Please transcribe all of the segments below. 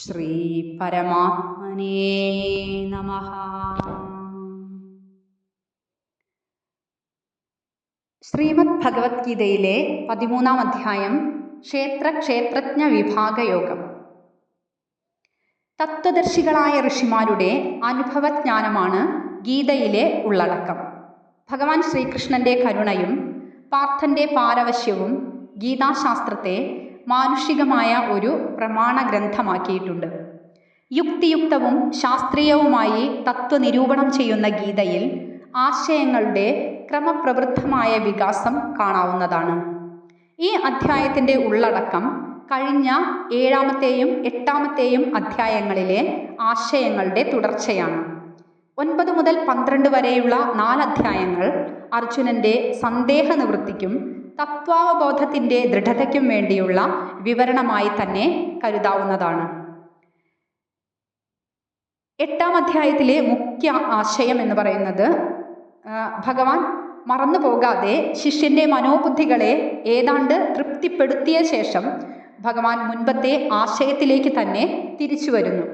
ശ്രീ പരമാത്മനേ നമ. ശ്രീമദ് ഭഗവത്ഗീതയിലെ പതിമൂന്നാം അധ്യായം ക്ഷേത്ര ക്ഷേത്രജ്ഞ വിഭാഗയോഗം. തത്വദർശികളായ ഋഷിമാരുടെ അനുഭവജ്ഞാനമാണ് ഗീതയിലെ ഉള്ളടക്കം. ഭഗവാൻ ശ്രീകൃഷ്ണന്റെ കരുണയും പാർത്ഥന്റെ പാരവശ്യവും ഗീതാശാസ്ത്രത്തെ മാനുഷികമായ ഒരു പ്രമാണ ഗ്രന്ഥമാക്കിയിട്ടുണ്ട് യുക്തിയുക്തവും ശാസ്ത്രീയവുമായി തത്വനിരൂപണം ചെയ്യുന്ന ഗീതയിൽ ആശയങ്ങളുടെ ക്രമപ്രവൃദ്ധമായ വികാസം കാണാവുന്നതാണ്. ഈ അധ്യായത്തിന്റെ ഉള്ളടക്കം കഴിഞ്ഞ ഏഴാമത്തെയും എട്ടാമത്തെയും അധ്യായങ്ങളിലെ ആശയങ്ങളുടെ തുടർച്ചയാണ്. ഒൻപത് മുതൽ പന്ത്രണ്ട് വരെയുള്ള നാലധ്യായങ്ങൾ അർജുനന്റെ സന്ദേഹ നിവൃത്തിക്കും തത്വാവബോധത്തിന്റെ ദൃഢതയ്ക്കും വേണ്ടിയുള്ള വിവരണമായി തന്നെ കരുതാവുന്നതാണ്. എട്ടാം അധ്യായത്തിലെ മുഖ്യ ആശയം എന്ന് പറയുന്നത് ഭഗവാൻ മറന്നു പോകാതെ ശിഷ്യന്റെ മനോബുദ്ധികളെ ഏതാണ്ട് തൃപ്തിപ്പെടുത്തിയ ശേഷം ഭഗവാൻ മുൻപത്തെ ആശയത്തിലേക്ക് തന്നെ തിരിച്ചു വരുന്നു.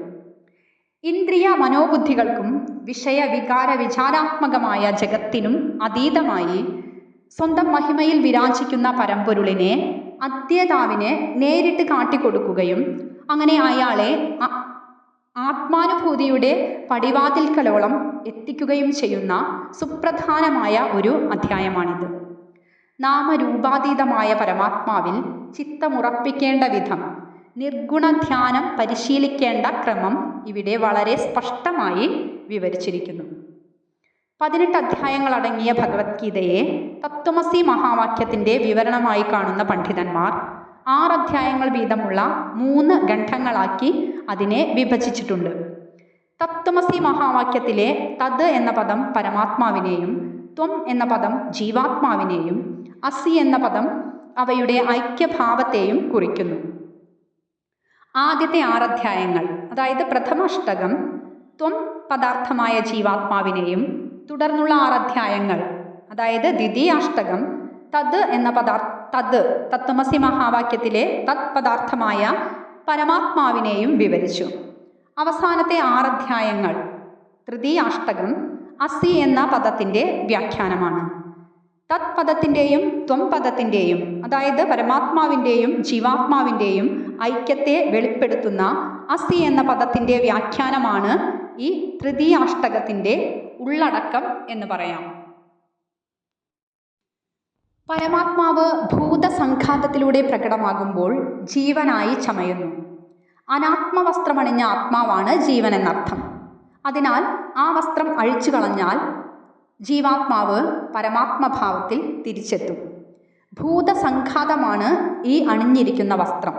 ഇന്ദ്രിയ മനോബുദ്ധികൾക്കും വിഷയ വികാര വിചാരാത്മകമായ ജഗത്തിനും അതീതമായി സ്വന്തം മഹിമയിൽ വിരാജിക്കുന്ന പരമ്പൊരുളിനെ അത്യതാവിന് നേരിട്ട് കാട്ടിക്കൊടുക്കുകയും അങ്ങനെ അയാളെ ആത്മാനുഭൂതിയുടെ പടിവാതിൽക്കലോളം എത്തിക്കുകയും ചെയ്യുന്ന സുപ്രധാനമായ ഒരു അധ്യായമാണിത്. നാമരൂപാതീതമായ പരമാത്മാവിൽ ചിത്തമുറപ്പിക്കേണ്ട വിധം നിർഗുണധ്യാനം പരിശീലിക്കേണ്ട ക്രമം ഇവിടെ വളരെ സ്പഷ്ടമായി വിവരിച്ചിരിക്കുന്നു. പതിനെട്ട് അധ്യായങ്ങളടങ്ങിയ ഭഗവത്ഗീതയെ തത്വമസി മഹാവാക്യത്തിന്റെ വിവരണമായി കാണുന്ന പണ്ഡിതന്മാർ ആറ് അധ്യായങ്ങൾ വീതമുള്ള മൂന്ന് ഖണ്ഡങ്ങളാക്കി അതിനെ വിഭജിച്ചിട്ടുണ്ട്. തത്വമസി മഹാവാക്യത്തിലെ തത് എന്ന പദം പരമാത്മാവിനെയും ത്വം എന്ന പദം ജീവാത്മാവിനെയും അസി എന്ന പദം അവയുടെ ഐക്യഭാവത്തെയും കുറിക്കുന്നു. ആദ്യത്തെ ആറധ്യായങ്ങൾ അതായത് പ്രഥമാഷ്ടകം ത്വം പദാർത്ഥമായ ജീവാത്മാവിനെയും തുടർന്നുള്ള ആറ് അധ്യായങ്ങൾ അതായത് ദ്വിതീയാഷ്ടകം തത് എന്ന പദാർത്ഥ തത് തത്വമസി മഹാവാക്യത്തിലെ തത് പദാർത്ഥമായ പരമാത്മാവിനെയും വിവരിച്ചു. അവസാനത്തെ ആറ് ആറധ്യായങ്ങൾ തൃതീയാഷ്ടകം അസി എന്ന പദത്തിന്റെ വ്യാഖ്യാനമാണ്. തത് പദത്തിന്റെയും ത്വം പദത്തിന്റെയും അതായത് പരമാത്മാവിന്റെയും ജീവാത്മാവിന്റെയും ഐക്യത്തെ വെളിപ്പെടുത്തുന്ന അസി എന്ന പദത്തിന്റെ വ്യാഖ്യാനമാണ് ഈ തൃതീയാഷ്ടകത്തിന്റെ ഉള്ളടക്കം എന്ന് പറയാം. പരമാത്മാവ് ഭൂതസംഘാതത്തിലൂടെ പ്രകടമാകുമ്പോൾ ജീവനായി ചമയുന്നു. അനാത്മവസ്ത്രമണിഞ്ഞ ആത്മാവാണ് ജീവൻ എന്നർത്ഥം അതിനാൽ ആ വസ്ത്രം അഴിച്ചു കളഞ്ഞാൽ ജീവാത്മാവ് പരമാത്മഭാവത്തിൽ തിരിച്ചെത്തും. ഭൂതസംഘാതമാണ് ഈ അണിഞ്ഞിരിക്കുന്ന വസ്ത്രം.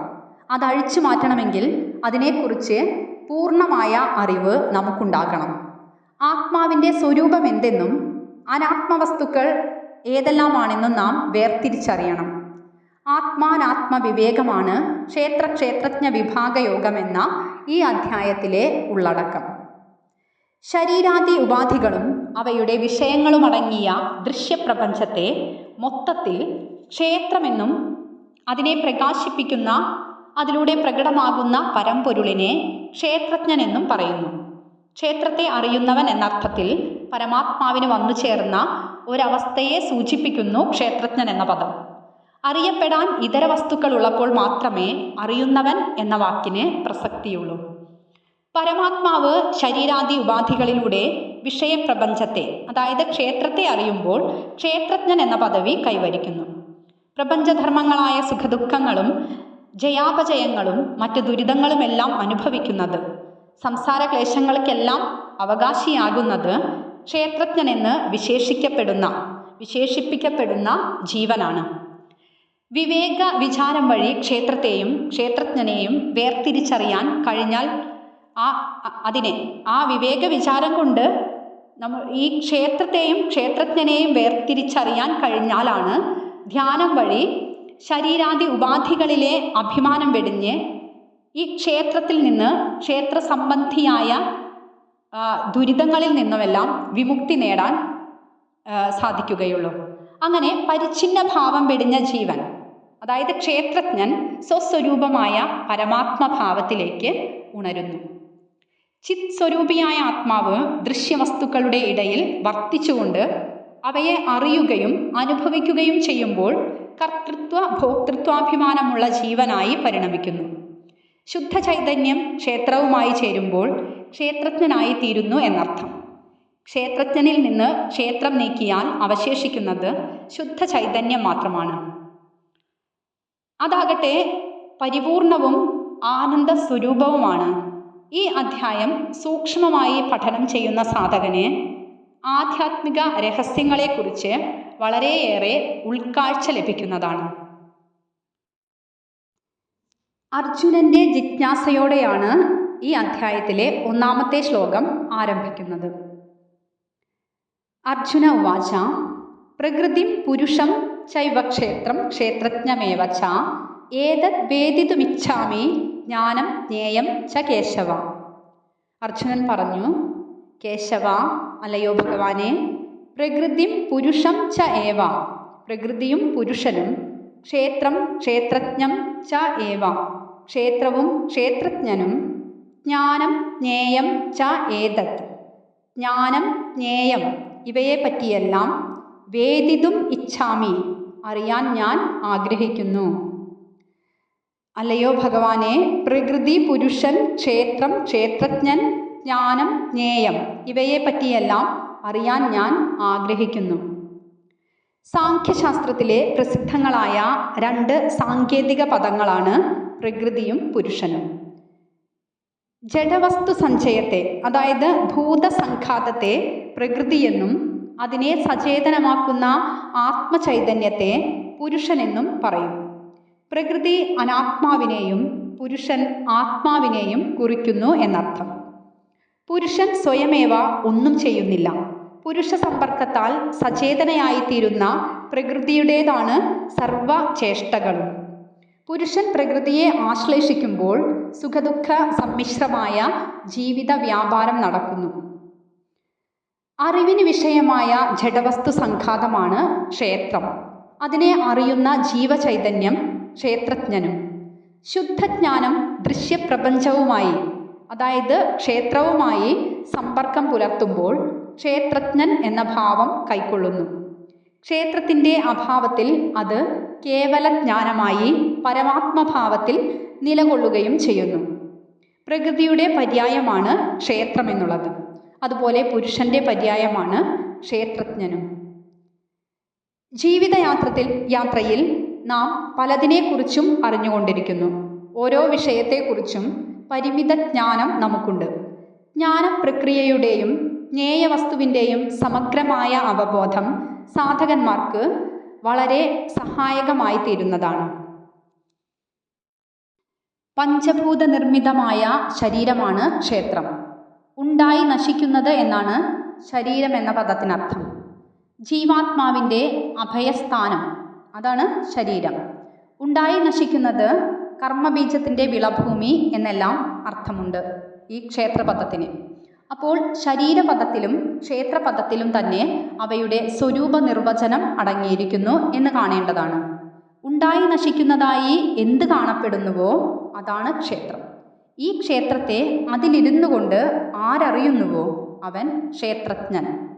അതഴിച്ചു മാറ്റണമെങ്കിൽ അതിനെക്കുറിച്ച് പൂർണമായ അറിവ് നമുക്കുണ്ടാകണം. ആത്മാവിന്റെ സ്വരൂപം എന്തെന്നും അനാത്മവസ്തുക്കൾ ഏതെല്ലാമാണെന്നും നാം വേർതിരിച്ചറിയണം. ആത്മാനാത്മ വിവേകമാണ് ക്ഷേത്ര ക്ഷേത്രജ്ഞ വിഭാഗയോഗം എന്ന ഈ അധ്യായത്തിലെ ഉള്ളടക്കം. ശരീരാദി ഉപാധികളും അവയുടെ വിഷയങ്ങളുമടങ്ങിയ ദൃശ്യപ്രപഞ്ചത്തെ മൊത്തത്തിൽ ക്ഷേത്രമെന്നും അതിനെ പ്രകാശിപ്പിക്കുന്ന അതിലൂടെ പ്രകടമാകുന്ന പരമ്പൊരുളിനെ ക്ഷേത്രജ്ഞനെന്നും പറയുന്നു. ക്ഷേത്രത്തെ അറിയുന്നവൻ എന്നർത്ഥത്തിൽ പരമാത്മാവിന് വന്നു ചേർന്ന ഒരവസ്ഥയെ സൂചിപ്പിക്കുന്നു ക്ഷേത്രജ്ഞൻ എന്ന പദം. അറിയപ്പെടാൻ ഇതര വസ്തുക്കൾ ഉള്ളപ്പോൾ മാത്രമേ അറിയുന്നവൻ എന്ന വാക്കിന് പ്രസക്തിയുള്ളൂ. പരമാത്മാവ് ശരീരാദി ഉപാധികളിലൂടെ വിഷയപ്രപഞ്ചത്തെ അതായത് ക്ഷേത്രത്തെ അറിയുമ്പോൾ ക്ഷേത്രജ്ഞൻ എന്ന പദവി കൈവരിക്കുന്നു. പ്രപഞ്ചധർമ്മങ്ങളായ സുഖദുഃഖങ്ങളും ജയാപജയങ്ങളും മറ്റു ദുരിതങ്ങളുമെല്ലാം അനുഭവിക്കുന്നത് സംസാര ക്ലേശങ്ങൾക്കെല്ലാം അവകാശിയാകുന്നത് ക്ഷേത്രജ്ഞനെന്ന് വിശേഷിക്കപ്പെടുന്ന വിശേഷിപ്പിക്കപ്പെടുന്ന ജീവനാണ്. വിവേക വിചാരം വഴി ക്ഷേത്രത്തെയും ക്ഷേത്രജ്ഞനെയും വേർതിരിച്ചറിയാൻ കഴിഞ്ഞാൽ ആ അതിനെ ആ വിവേക വിചാരം കൊണ്ട് നമ്മൾ ഈ ക്ഷേത്രത്തെയും ക്ഷേത്രജ്ഞനെയും വേർതിരിച്ചറിയാൻ കഴിഞ്ഞാലാണ് ധ്യാനം വഴി ശരീരാദി ഉപാധികളിലെ അഭിമാനം വെടിഞ്ഞ് ഈ ക്ഷേത്രത്തിൽ നിന്ന് ക്ഷേത്ര സംബന്ധിയായ ദുരിതങ്ങളിൽ നിന്നുമെല്ലാം വിമുക്തി നേടാൻ സാധിക്കുകയുള്ളൂ. അങ്ങനെ പരിച്ഛിന്ന ഭാവം വെടിഞ്ഞ ജീവൻ അതായത് ക്ഷേത്രജ്ഞൻ സ്വസ്വരൂപമായ പരമാത്മഭാവത്തിലേക്ക് ഉണരുന്നു. ചിത് സ്വരൂപിയായ ആത്മാവ് ദൃശ്യവസ്തുക്കളുടെ ഇടയിൽ വർത്തിച്ചുകൊണ്ട് അവയെ അറിയുകയും അനുഭവിക്കുകയും ചെയ്യുമ്പോൾ കർത്തൃത്വ ഭോക്തൃത്വാഭിമാനമുള്ള ജീവനായി പരിണമിക്കുന്നു. ശുദ്ധ ചൈതന്യം ക്ഷേത്രവുമായി ചേരുമ്പോൾ ക്ഷേത്രജ്ഞനായി തീരുന്നു എന്നർത്ഥം. ക്ഷേത്രജ്ഞനിൽ നിന്ന് ക്ഷേത്രം നീക്കിയാൽ അവശേഷിക്കുന്നത് ശുദ്ധ ചൈതന്യം മാത്രമാണ്. അതാകട്ടെ പരിപൂർണവും ആനന്ദ സ്വരൂപവുമാണ് ഈ അധ്യായം സൂക്ഷ്മമായി പഠനം ചെയ്യുന്ന സാധകന് ആധ്യാത്മിക രഹസ്യങ്ങളെക്കുറിച്ച് വളരെയേറെ ഉൾക്കാഴ്ച ലഭിക്കുന്നതാണ്. അർജുനന്റെ ജിജ്ഞാസയോടെയാണ് ഈ അധ്യായത്തിലെ ഒന്നാമത്തെ ശ്ലോകം ആരംഭിക്കുന്നത്. അർജുന ഉവാച പ്രകൃതി പുരുഷം ചൈവക്ഷേത്രം ക്ഷേത്രജ്ഞമേവച്ച ഏതത് വേദിതുമിച്ഛാമി ജ്ഞാനം ജ്ഞേയം ച കേശവ. അർജുനൻ പറഞ്ഞു കേശവ അല്ലയോ ഭഗവാനെ പ്രകൃതിം പുരുഷം ച ഏവ പ്രകൃതിയും പുരുഷനും ക്ഷേത്രം ക്ഷേത്രജ്ഞം ച ഏവ. ക്ഷേത്രവും ക്ഷേത്രജ്ഞനും. ജ്ഞാനം ജ്ഞേയം ച ഏതത്. ജ്ഞാനം ജ്ഞേയം ഇവയെ പറ്റിയെല്ലാം വേദിതും ഇച്ഛാമി അറിയാൻ ഞാൻ ആഗ്രഹിക്കുന്നു. അല്ലയോ ഭഗവാനെ പ്രകൃതി പുരുഷൻ ക്ഷേത്രം ക്ഷേത്രജ്ഞൻ ജ്ഞാനം ജ്ഞേയം ഇവയെ പറ്റിയെല്ലാം അറിയാൻ ഞാൻ ആഗ്രഹിക്കുന്നു. സാഖ്യശാസ്ത്രത്തിലെ പ്രസിദ്ധങ്ങളായ രണ്ട് സാങ്കേതിക പദങ്ങളാണ് പ്രകൃതിയും പുരുഷനും. ജഡവസ്തു സഞ്ചയത്തെ അതായത് ഭൂതസംഘാതത്തെ പ്രകൃതിയെന്നും അതിനെ സചേതനമാക്കുന്ന ആത്മചൈതന്യത്തെ പുരുഷനെന്നും പറയും. പ്രകൃതി അനാത്മാവിനെയും പുരുഷൻ ആത്മാവിനെയും കുറിക്കുന്നു എന്നർത്ഥം. പുരുഷൻ സ്വയമേവ ഒന്നും ചെയ്യുന്നില്ല. പുരുഷ സമ്പർക്കത്താൽ സചേതനയായിത്തീരുന്ന പ്രകൃതിയുടേതാണ് സർവ ചേഷ്ടകളും പുരുഷൻ പ്രകൃതിയെ ആശ്ലേഷിക്കുമ്പോൾ സുഖദുഃഖ സമ്മിശ്രമായ ജീവിത വ്യാപാരം നടക്കുന്നു. അറിവിന് വിഷയമായ ജഡവസ്തു സംഘാതമാണ് ക്ഷേത്രം. അതിനെ അറിയുന്ന ജീവചൈതന്യം ക്ഷേത്രജ്ഞനും. ശുദ്ധജ്ഞാനം ദൃശ്യപ്രപഞ്ചവുമായി അതായത് ക്ഷേത്രവുമായി സമ്പർക്കം പുലർത്തുമ്പോൾ ക്ഷേത്രജ്ഞൻ എന്ന ഭാവം കൈക്കൊള്ളുന്നു. ക്ഷേത്രത്തിന്റെ അഭാവത്തിൽ അത് കേവല ജ്ഞാനമായി പരമാത്മഭാവത്തിൽ നിലകൊള്ളുകയും ചെയ്യുന്നു. പ്രകൃതിയുടെ പര്യായമാണ് ക്ഷേത്രം എന്നുള്ളത്. അതുപോലെ പുരുഷന്റെ പര്യായമാണ് ക്ഷേത്രജ്ഞനും. ജീവിതയാത്രത്തിൽ യാത്രയിൽ നാം പലതിനെക്കുറിച്ചും അറിഞ്ഞുകൊണ്ടിരിക്കുന്നു. ഓരോ വിഷയത്തെക്കുറിച്ചും പരിമിത ജ്ഞാനം നമുക്കുണ്ട്. ജ്ഞാന പ്രക്രിയയുടെയും ജ്ഞേയവസ്തുവിന്റെയും സമഗ്രമായ അവബോധം സാധകന്മാർക്ക് വളരെ സഹായകമായി തീരുന്നതാണ് പഞ്ചഭൂത നിർമ്മിതമായ ശരീരമാണ് ക്ഷേത്രം. ഉണ്ടായി നശിക്കുന്നത് എന്നാണ് ശരീരം എന്ന പദത്തിനർത്ഥം. ജീവാത്മാവിന്റെ അഭയസ്ഥാനം അതാണ് ശരീരം. ഉണ്ടായി നശിക്കുന്നത് കർമ്മബീജത്തിന്റെ വിളഭൂമി എന്നെല്ലാം അർത്ഥമുണ്ട് ഈ ക്ഷേത്രപദത്തിന്. അപ്പോൾ ശരീരപദത്തിലും ക്ഷേത്രപദത്തിലും തന്നെ അവയുടെ സ്വരൂപ നിർവചനം അടങ്ങിയിരിക്കുന്നു എന്ന് കാണേണ്ടതാണ്. ഉണ്ടായി നശിക്കുന്നതായി എന്ത് കാണപ്പെടുന്നുവോ അതാണ് ക്ഷേത്രം. ഈ ക്ഷേത്രത്തെ അതിലിരുന്നു കൊണ്ട് ആരറിയുന്നുവോ അവൻ ക്ഷേത്രജ്ഞൻ.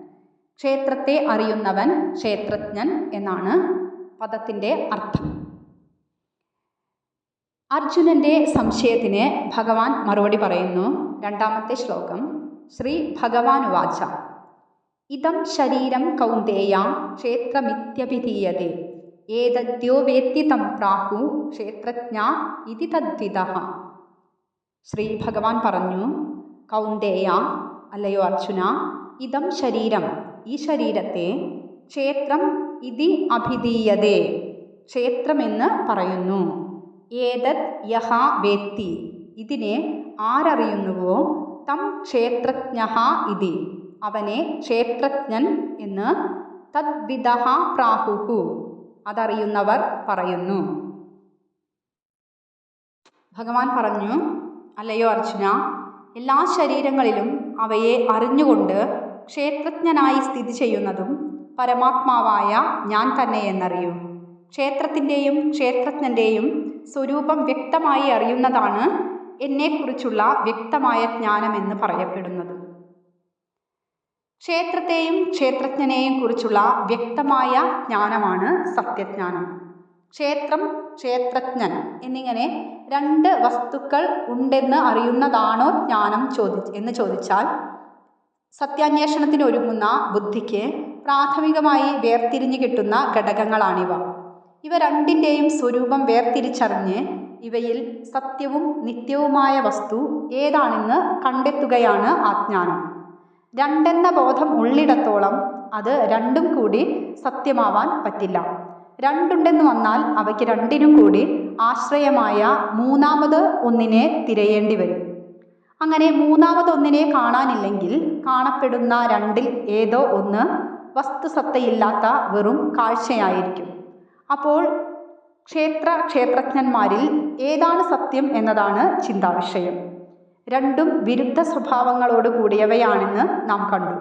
ക്ഷേത്രത്തെ അറിയുന്നവൻ ക്ഷേത്രജ്ഞൻ എന്നാണ് പദത്തിന്റെ അർത്ഥം. അർജുനന്റെ സംശയത്തിന് ഭഗവാൻ മറുപടി പറയുന്നു. രണ്ടാമത്തെ ശ്ലോകം. ശ്രീ ഭഗവാൻ ഉവാച ഇതം ശരീരം കൗന്ദേയ ക്ഷേത്രമിത്യഭിധീയതേ. ഏതദ്യോ വേത്തി തം പ്രാഹു ക്ഷേത്രജ്ഞ ഇതി തദ്വിത ശ്രീ ഭഗവാൻ പറഞ്ഞു കൗന്ദേയ അല്ലയോ അർജുന ഇതം ശരീരം ഈ ശരീരത്തെ ക്ഷേത്രം ഇതി അഭിധീയതേ. ക്ഷേത്രമെന്ന് പറയുന്നു. ഏതത് യഹ വേത്തി? ഇതിനെ ആരറിയുന്നുവോ? തം ക്ഷേത്രജ്ഞ ഇതി. അവനെ ക്ഷേത്രജ്ഞൻ എന്ന് തദ്വിധ പ്രാഹുഹു. അതറിയുന്നവർ പറയുന്നു. ഭഗവാൻ പറഞ്ഞു അല്ലയോ അർജുന എല്ലാ ശരീരങ്ങളിലും അവയെ അറിഞ്ഞുകൊണ്ട് ക്ഷേത്രജ്ഞനായി സ്ഥിതി ചെയ്യുന്നതും പരമാത്മാവായ ഞാൻ തന്നെ എന്നറിയൂ. ക്ഷേത്രത്തിന്റെയും ക്ഷേത്രജ്ഞന്റെയും സ്വരൂപം വ്യക്തമായി അറിയുന്നതാണ് എന്നെക്കുറിച്ചുള്ള വ്യക്തമായ ജ്ഞാനമെന്ന് പറയപ്പെടുന്നത്. ക്ഷേത്രത്തെയും ക്ഷേത്രജ്ഞനെയും കുറിച്ചുള്ള വ്യക്തമായ ജ്ഞാനമാണ് സത്യജ്ഞാനം. ക്ഷേത്രം ക്ഷേത്രജ്ഞൻ എന്നിങ്ങനെ രണ്ട് വസ്തുക്കൾ ഉണ്ടെന്ന് അറിയുന്നതാണോ ജ്ഞാനം ചോദി എന്ന് ചോദിച്ചാൽ സത്യാന്വേഷണത്തിന് ഒരുങ്ങുന്ന ബുദ്ധിക്ക് പ്രാഥമികമായി വേർതിരിഞ്ഞു കിട്ടുന്ന ഘടകങ്ങളാണിവ. ഇവ രണ്ടിന്റെയും സ്വരൂപം വേർതിരിച്ചറിഞ്ഞ് ഇവയിൽ സത്യവും നിത്യവുമായ വസ്തു ഏതാണെന്ന് കണ്ടെത്തുകയാണ് ആജ്ഞാനം. രണ്ടെന്ന ബോധം ഉള്ളിടത്തോളം അത് രണ്ടും കൂടി സത്യമാവാൻ പറ്റില്ല. രണ്ടുണ്ടെന്ന് വന്നാൽ അവയ്ക്ക് രണ്ടിനും കൂടി ആശ്രയമായ മൂന്നാമത് ഒന്നിനെ തിരയേണ്ടി വരും. അങ്ങനെ മൂന്നാമതൊന്നിനെ കാണാനില്ലെങ്കിൽ കാണപ്പെടുന്ന രണ്ടിൽ ഏതോ ഒന്ന് വസ്തുസത്തയില്ലാത്ത വെറും കാഴ്ചയായിരിക്കും. അപ്പോൾ ക്ഷേത്ര ക്ഷേത്രജ്ഞന്മാരിൽ ഏതാണ് സത്യം എന്നതാണ് ചിന്താവിഷയം. രണ്ടും വിരുദ്ധ സ്വഭാവങ്ങളോട് കൂടിയവയാണെന്ന് നാം കണ്ടു.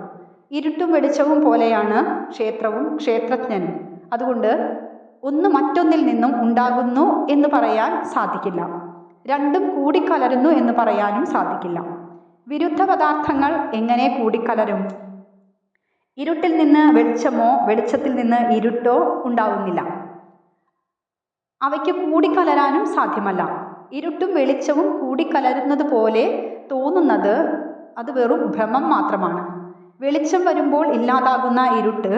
ഇരുട്ടും വെളിച്ചവും പോലെയാണ് ക്ഷേത്രവും ക്ഷേത്രജ്ഞനും. അതുകൊണ്ട് ഒന്ന് മറ്റൊന്നിൽ നിന്നും ഉണ്ടാകുന്നു എന്ന് പറയാൻ സാധിക്കില്ല. രണ്ടും കൂടിക്കലരുന്നു എന്ന് പറയാനും സാധിക്കില്ല. വിരുദ്ധ പദാർത്ഥങ്ങൾ എങ്ങനെ കൂടിക്കലരും? ഇരുട്ടിൽ നിന്ന് വെളിച്ചമോ വെളിച്ചത്തിൽ നിന്ന് ഇരുട്ടോ ഉണ്ടാവുന്നില്ല. അവയ്ക്ക് കൂടിക്കലരാനും സാധ്യമല്ല. ഇരുട്ടും വെളിച്ചവും കൂടിക്കലരുന്നത് പോലെ തോന്നുന്നത് അത് വെറും ഭ്രമം മാത്രമാണ്. വെളിച്ചം വരുമ്പോൾ ഇല്ലാതാകുന്ന ഇരുട്ട്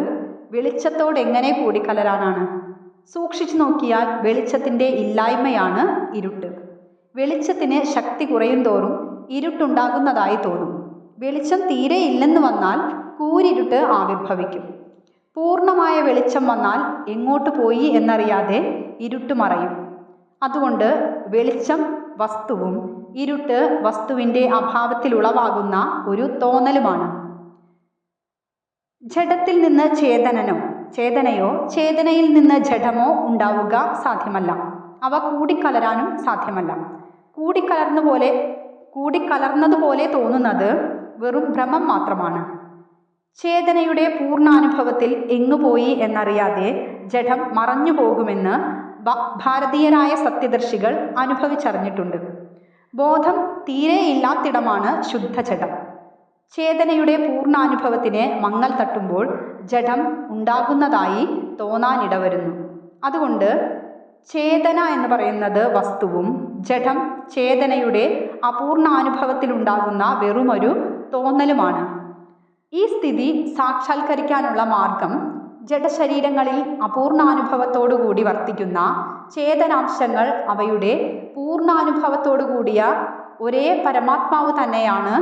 വെളിച്ചത്തോടെങ്ങനെ കൂടിക്കലരാനാണ്? സൂക്ഷിച്ചു നോക്കിയാൽ വെളിച്ചത്തിന്റെ ഇല്ലായ്മയാണ് ഇരുട്ട്. വെളിച്ചത്തിന് ശക്തി കുറയും തോറും ഇരുട്ടുണ്ടാകുന്നതായി തോന്നും. വെളിച്ചം തീരെ ഇല്ലെന്ന് വന്നാൽ കൂരിരുട്ട് ആവിർഭവിക്കും. പൂർണമായ വെളിച്ചം വന്നാൽ എങ്ങോട്ട് പോയി എന്നറിയാതെ ഇരുട്ട് മറയും. അതുകൊണ്ട് വെളിച്ചം വസ്തുവും ഇരുട്ട് വസ്തുവിന്റെ അഭാവത്തിൽ ഉളവാകുന്ന ഒരു തോന്നലുമാണ്. ജഡത്തിൽ നിന്ന് ചേതനനോ ചേതനയോ ചേതനയിൽ നിന്ന് ജഡമോ ഉണ്ടാവുക സാധ്യമല്ല. അവ കൂടിക്കലരാനും സാധ്യമല്ല. കൂടിക്കലർന്ന പോലെ കൂടിക്കലർന്നതുപോലെ തോന്നുന്നത് വെറും ഭ്രമം മാത്രമാണ്. ചേതനയുടെ പൂർണാനുഭവത്തിൽ എങ്ങുപോയി എന്നറിയാതെ ജഡം മറഞ്ഞു പോകുമെന്ന് ഭാരതീയരായ സത്യദർശികൾ അനുഭവിച്ചറിഞ്ഞിട്ടുണ്ട്. ബോധം തീരെ ഇല്ലാത്തിടമാണ് ശുദ്ധജഡം ചേതനയുടെ പൂർണാനുഭവത്തിന് മങ്ങൽ തട്ടുമ്പോൾ ജഡം ഉണ്ടാകുന്നതായി തോന്നാനിടവരുന്നു. അതുകൊണ്ട് ചേതന എന്ന് പറയുന്നത് വസ്തുവും ജഡം ചേതനയുടെ അപൂർണാനുഭവത്തിലുണ്ടാകുന്ന വെറുമൊരു തോന്നലുമാണ്. ഈ സ്ഥിതി സാക്ഷാത്കരിക്കാനുള്ള മാർഗം ജഡശരീരങ്ങളിൽ അപൂർണാനുഭവത്തോടുകൂടി വർത്തിക്കുന്ന ചേതനാംശങ്ങൾ അവയുടെ പൂർണാനുഭവത്തോടുകൂടിയ ഒരേ പരമാത്മാവ് തന്നെയാണ്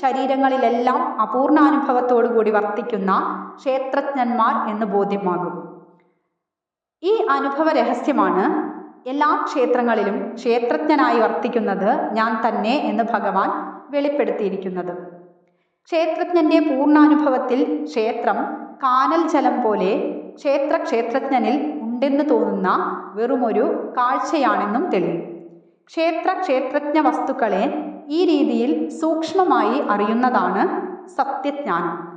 ശരീരങ്ങളിലെല്ലാം അപൂർണാനുഭവത്തോടുകൂടി വർത്തിക്കുന്ന ക്ഷേത്രജ്ഞന്മാർ എന്ന് ബോധ്യമാകും. ഈ അനുഭവ രഹസ്യമാണ് എല്ലാ ക്ഷേത്രങ്ങളിലും ക്ഷേത്രജ്ഞനായി വർത്തിക്കുന്നത് ഞാൻ തന്നെ എന്ന് ഭഗവാൻ വെളിപ്പെടുത്തിയിരിക്കുന്നത്. ക്ഷേത്രജ്ഞന്റെ പൂർണാനുഭവത്തിൽ ക്ഷേത്രം കാനൽ ജലം പോലെ ക്ഷേത്ര ക്ഷേത്രജ്ഞനിൽ ഉണ്ടെന്ന് തോന്നുന്ന വെറുമൊരു കാഴ്ചയാണെന്നും തെളിയും. ക്ഷേത്ര ക്ഷേത്രജ്ഞ വസ്തുക്കളെ ഈ രീതിയിൽ സൂക്ഷ്മമായി അറിയുന്നതാണ് സത്യജ്ഞാനം.